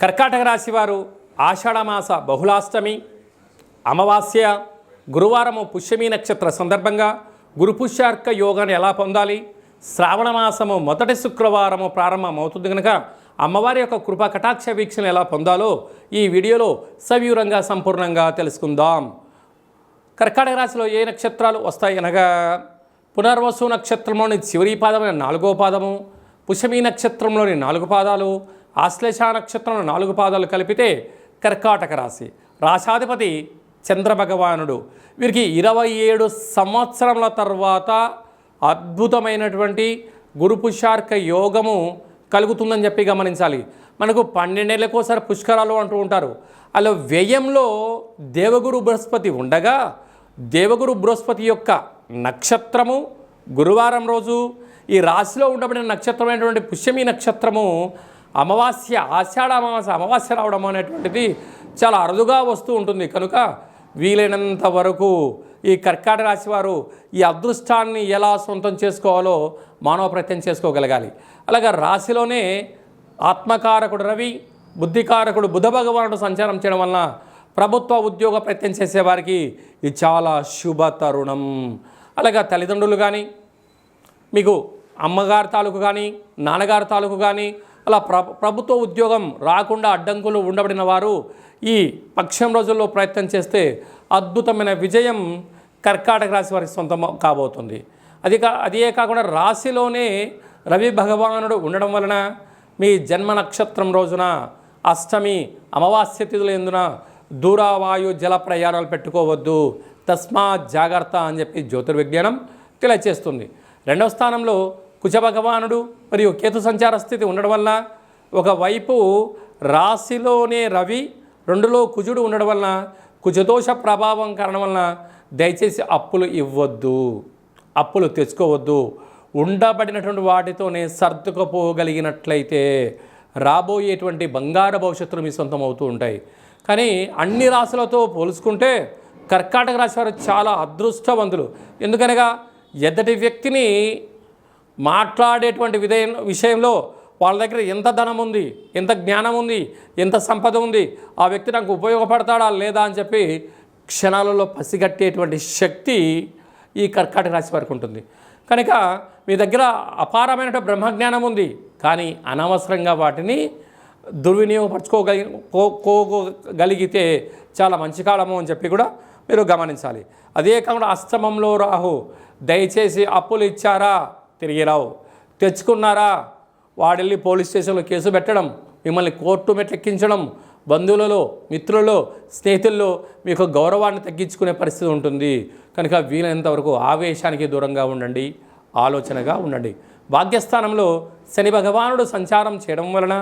కర్కాటక రాశి వారు ఆషాఢమాస బహుళాష్టమి అమావాస్య గురువారము పుష్యమి నక్షత్ర సందర్భంగా గురు పుష్యార్క యోగాన్ని ఎలా పొందాలి? శ్రావణ మాసము మొదటి శుక్రవారము ప్రారంభమవుతుంది కనుక అమ్మవారి యొక్క కృపా కటాక్ష వీక్షణ ఎలా పొందాలో ఈ వీడియోలో సవివరంగా సంపూర్ణంగా తెలుసుకుందాం. కర్కాటక రాశిలో ఏ నక్షత్రాలు వస్తాయి అనగా పునర్వసు నక్షత్రంలోని చివరి పాదమైన నాలుగో పాదము పుషమి నక్షత్రంలోని నాలుగు పాదాలు ఆశ్లేష నక్షత్రం నాలుగు పాదాలు కలిపితే కర్కాటక రాశి. రాశాధిపతి చంద్రభగవానుడు. వీరికి ఇరవై ఏడు సంవత్సరముల తర్వాత అద్భుతమైనటువంటి గురు పుష్యార్క యోగము కలుగుతుందని చెప్పి గమనించాలి. మనకు పన్నెండేళ్ళకోసారి పుష్కరాలు అంటూ ఉంటారు. అలా వ్యయంలో దేవగురు బృహస్పతి ఉండగా దేవగురు బృహస్పతి యొక్క నక్షత్రము గురువారం రోజు ఈ రాశిలో ఉండబడిన నక్షత్రమైనటువంటి పుష్యమి నక్షత్రము అమావాస్య ఆషాఢ అమావాస్య అమావాస్య రావడం అనేటువంటిది చాలా అరుదుగా వస్తూ ఉంటుంది. కనుక వీలైనంత వరకు ఈ కర్కాటక రాశి వారు ఈ అదృష్టాన్ని ఎలా సొంతం చేసుకోవాలో మానవ ప్రయత్నం చేసుకోగలగాలి. అలాగే రాశిలోనే ఆత్మకారకుడు రవి బుద్ధికారకుడు బుధ భగవానుడు సంచారం చేయడం వలన ప్రభుత్వ ఉద్యోగ ప్రయత్నం చేసేవారికి ఇది చాలా శుభ తరుణం. అలాగే తల్లిదండ్రులు కానీ మీకు అమ్మగారి తాలూకు కానీ నాన్నగారి తాలూకు కానీ అలా ప్ర ప్రభుత్వ ఉద్యోగం రాకుండా అడ్డంకులు ఉండబడిన వారు ఈ పక్షం రోజుల్లో ప్రయత్నం చేస్తే అద్భుతమైన విజయం కర్కాటక రాశి వారికి సొంతం కాబోతుంది. అది కా అదే కాకుండా రాశిలోనే రవి భగవానుడు ఉండడం వలన మీ జన్మ నక్షత్రం రోజున అష్టమి అమావాస్య తిథుల ఎందున దూరావాయు జల ప్రయాణాలు పెట్టుకోవద్దు. తస్మాత్ జాగ్రత్త అని చెప్పి జ్యోతిర్విజ్ఞానం తెలియచేస్తుంది. రెండవ స్థానంలో కుజ భగవానుడు మరియు కేతు సంచార స్థితి ఉండడం వల్ల ఒకవైపు రాశిలోనే రవి రెండులో కుజుడు ఉండడం వలన కుజదోష ప్రభావం కారణం వలన దయచేసి అప్పులు ఇవ్వద్దు. అప్పులు తెచ్చుకోవద్దు. ఉండబడినటువంటి వాటితోనే సర్దుకుపోగలిగినట్లయితే రాబోయేటువంటి బంగారు భవిష్యత్తులు మీ సొంతం అవుతూ ఉంటాయి. కానీ అన్ని రాశులతో పోల్చుకుంటే కర్కాటక రాశి వారు చాలా అదృష్టవంతులు. ఎందుకనగా ఎద్దటి వ్యక్తిని మాట్లాడేటువంటి విధే విషయంలో వాళ్ళ దగ్గర ఎంత ధనం ఉంది ఎంత జ్ఞానం ఉంది ఎంత సంపద ఉంది ఆ వ్యక్తి నాకు ఉపయోగపడతాడా లేదా అని చెప్పి క్షణాలలో పసిగట్టేటువంటి శక్తి ఈ కర్కాటక రాశి వారికి ఉంటుంది. కనుక మీ దగ్గర అపారమైన బ్రహ్మజ్ఞానం ఉంది కానీ అనవసరంగా వాటిని దుర్వినియోగపరచుకోగలిగితే చాలా మంచి కాలము అని చెప్పి కూడా మీరు గమనించాలి. అదే కాకుండా అష్టమంలో రాహు దయచేసి అప్పులు ఇచ్చారా? తిరిగి రావు తెచ్చుకున్నారా? వాడెళ్ళి పోలీస్ స్టేషన్లో కేసు పెట్టడం మిమ్మల్ని కోర్టు మెట్లెక్కించడం బంధువులలో మిత్రులలో స్నేహితుల్లో మీకు గౌరవాన్ని తగ్గించుకునే పరిస్థితి ఉంటుంది. కనుక వీలైనంతవరకు ఆవేశానికి దూరంగా ఉండండి ఆలోచనగా ఉండండి. భాగ్యస్థానంలో శని భగవానుడు సంచారం చేయడం వలన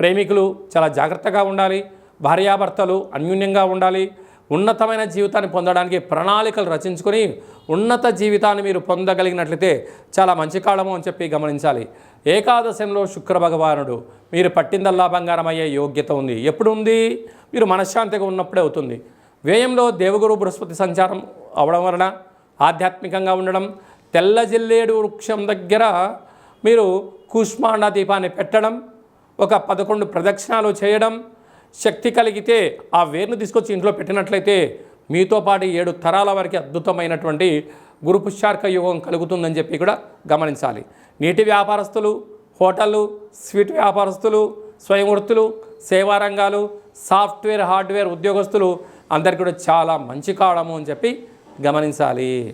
ప్రేమికులు చాలా జాగ్రత్తగా ఉండాలి భార్యాభర్తలు అన్యూన్యంగా ఉండాలి ఉన్నతమైన జీవితాన్ని పొందడానికి ప్రణాళికలు రచించుకొని ఉన్నత జీవితాన్ని మీరు పొందగలిగినట్లయితే చాలా మంచి కాలము అని చెప్పి గమనించాలి. ఏకాదశంలో శుక్ర భగవానుడు మీరు పట్టిందల్లా బంగారం అయ్యే యోగ్యత ఉంది. ఎప్పుడు ఉంది మీరు మనశ్శాంతిగా ఉన్నప్పుడే అవుతుంది. వ్యయంలో దేవగురు బృహస్పతి సంచారం అవడం వలన ఆధ్యాత్మికంగా ఉండడం తెల్ల జిల్లేడు వృక్షం దగ్గర మీరు కూష్మాండ దీపాన్ని పెట్టడం ఒక పదకొండు ప్రదక్షిణాలు చేయడం శక్తి కలిగితే ఆ వేరును తీసుకొచ్చి ఇంట్లో పెట్టినట్లయితే మీతో పాటు ఏడు తరాల వారికి అద్భుతమైనటువంటి గురు పుష్యార్క కలుగుతుందని చెప్పి కూడా గమనించాలి. నీటి వ్యాపారస్తులు హోటళ్ళు స్వీట్ వ్యాపారస్తులు స్వయం వృత్తులు సేవా రంగాలు సాఫ్ట్వేర్ హార్డ్వేర్ ఉద్యోగస్తులు అందరికీ కూడా చాలా మంచి కావడము అని చెప్పి గమనించాలి.